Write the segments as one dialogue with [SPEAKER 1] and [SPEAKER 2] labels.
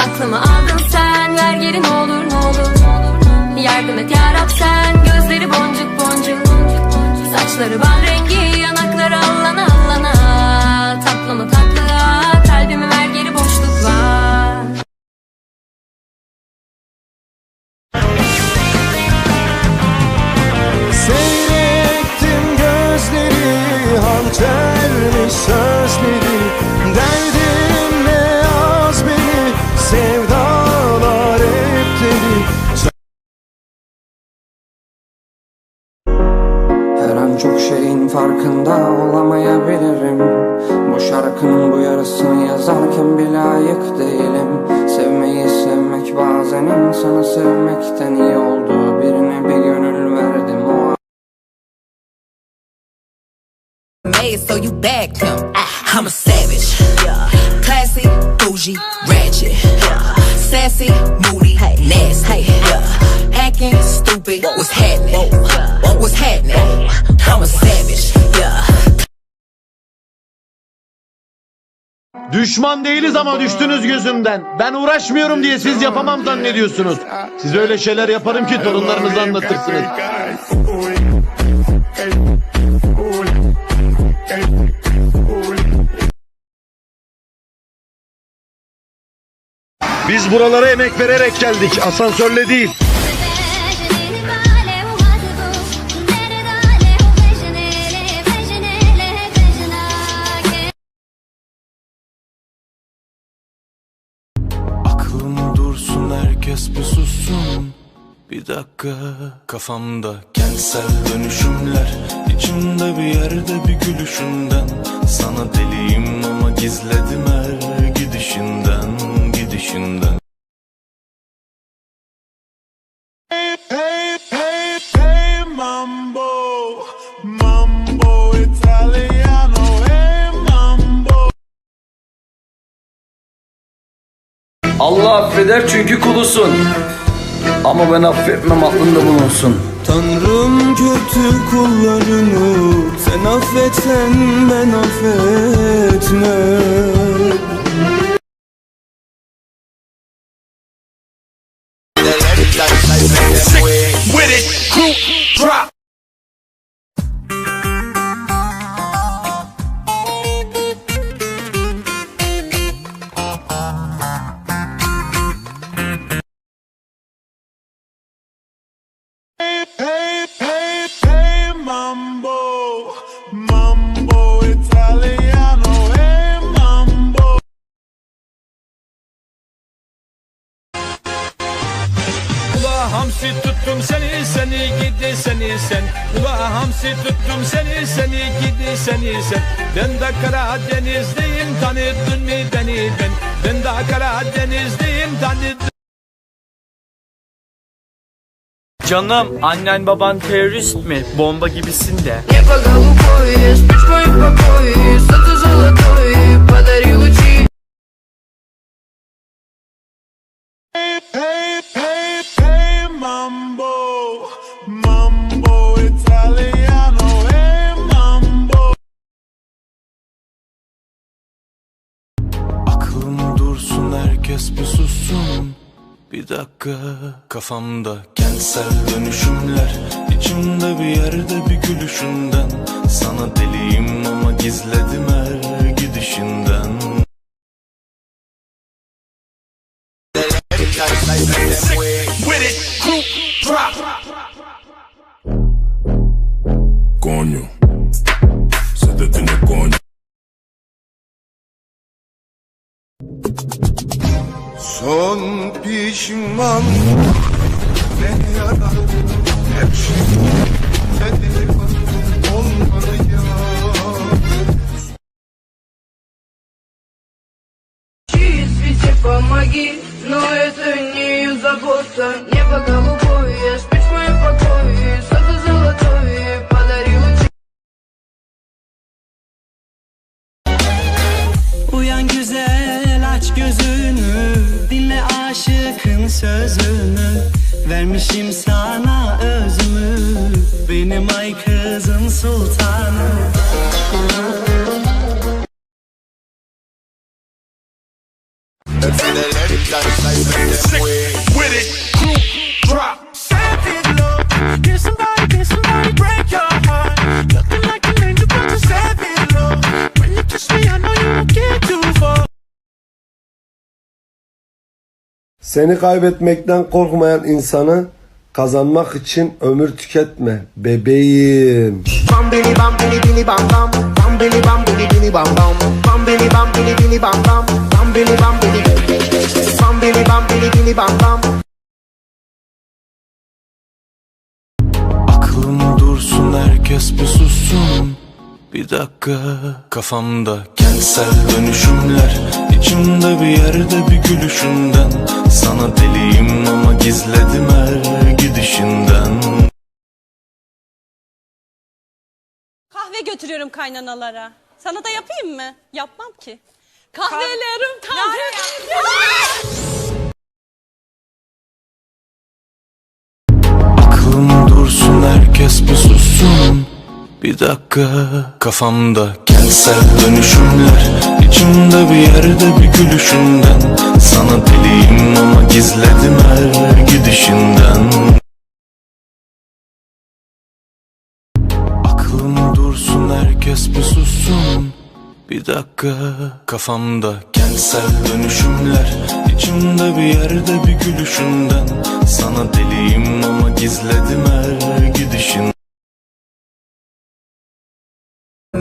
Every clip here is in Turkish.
[SPEAKER 1] Aklımı aldın sen ver geri ne olur ne olur. Yardım et yarab sen gözleri boncuk boncuk. Saçları ban rengi
[SPEAKER 2] yarısını yazarken bile layık değilim Sevmeyi sevmek bazen insanı sevmekten iyi olduğu Birine bir gönül verdim o
[SPEAKER 3] made, so you bagged him. I'm a savage. Classy, bougie, ratchet. Sassy, moody, nasty. Hacking, stupid. What's happening? What's happening? I'm a savage.
[SPEAKER 4] Düşman değiliz ama düştünüz gözümden. Ben uğraşmıyorum diye siz yapamam zannediyorsunuz. Siz öyle şeyler yaparım ki torunlarınıza anlatırsınız. Biz buralara emek vererek geldik. Asansörle değil.
[SPEAKER 5] Bir dakika. Kafamda kentsel dönüşümler içimde bir yerde bir gülüşünden Sana deliyim ama gizledim her gidişinden Gidişinden. Hey, hey, hey, mambo Mambo italiano Hey mambo.
[SPEAKER 6] Allah affeder çünkü kulusun. Ama ben affetmem aklında bulunsun.
[SPEAKER 5] Tanrım kötü kullarını Sen affetsen ben affetmem
[SPEAKER 7] tuttum seni seni gidi seni sen. Ula hamsi tuttum seni seni gidi seni sen. Ben de Karadenizliyim tanıdın mı beni ben? Ben de Karadenizliyim tanıdın
[SPEAKER 8] Canım annen baban terörist mi? Bomba gibisin de.
[SPEAKER 5] Dakika. Kafamda kentsel dönüşümler içimde bir yerde bir gülüşünden. Sana deliyim ama gizledim her gidişinden pişman Beni yarar? Hep şimdi Seni olmadı ya
[SPEAKER 9] Свете помоги, но это не забота Небо голубое, спишь в моем покое Что-то золотое подари лучи
[SPEAKER 10] Uyan güzel aç Dinle sözünü Vermişim sana özümü. Benim ay kızın sultanı.
[SPEAKER 11] Sick with it,
[SPEAKER 12] Seni kaybetmekten korkmayan insanı kazanmak için ömür tüketme bebeğim.
[SPEAKER 5] Aklım dursun herkes bir sussun Bir dakika Kafamda kentsel dönüşümler İçimde bir yerde bir gülüşünden Sana deliyim ama gizledim her gidişinden
[SPEAKER 13] Kahve götürüyorum kaynanalara. Sana da yapayım mı? Yapmam ki. Kahvelerim taze.
[SPEAKER 5] Aklım dursun herkes bir sussun Bir dakika Kafamda kentsel dönüşümler İçimde bir yerde bir gülüşünden. Sana deliyim ama gizledim her gidişinden. Aklım dursun herkes bir sussun. Bir dakika Kafamda kentsel dönüşümler. İçimde bir yerde bir gülüşünden. Sana deliyim ama gizledim her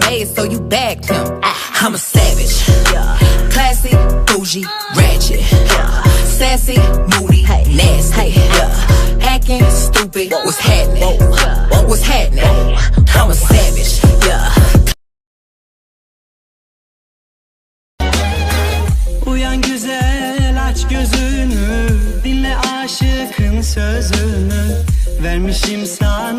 [SPEAKER 3] made, so you bagged him. I'm a savage. Classy, bougie, ratchet. Sassy, moody, nasty. Hacking, stupid. What's happening? What's happening? I'm a savage. Yeah.
[SPEAKER 10] Uyan güzel aç gözünü Dinle aşıkın sözünü Vermişim sana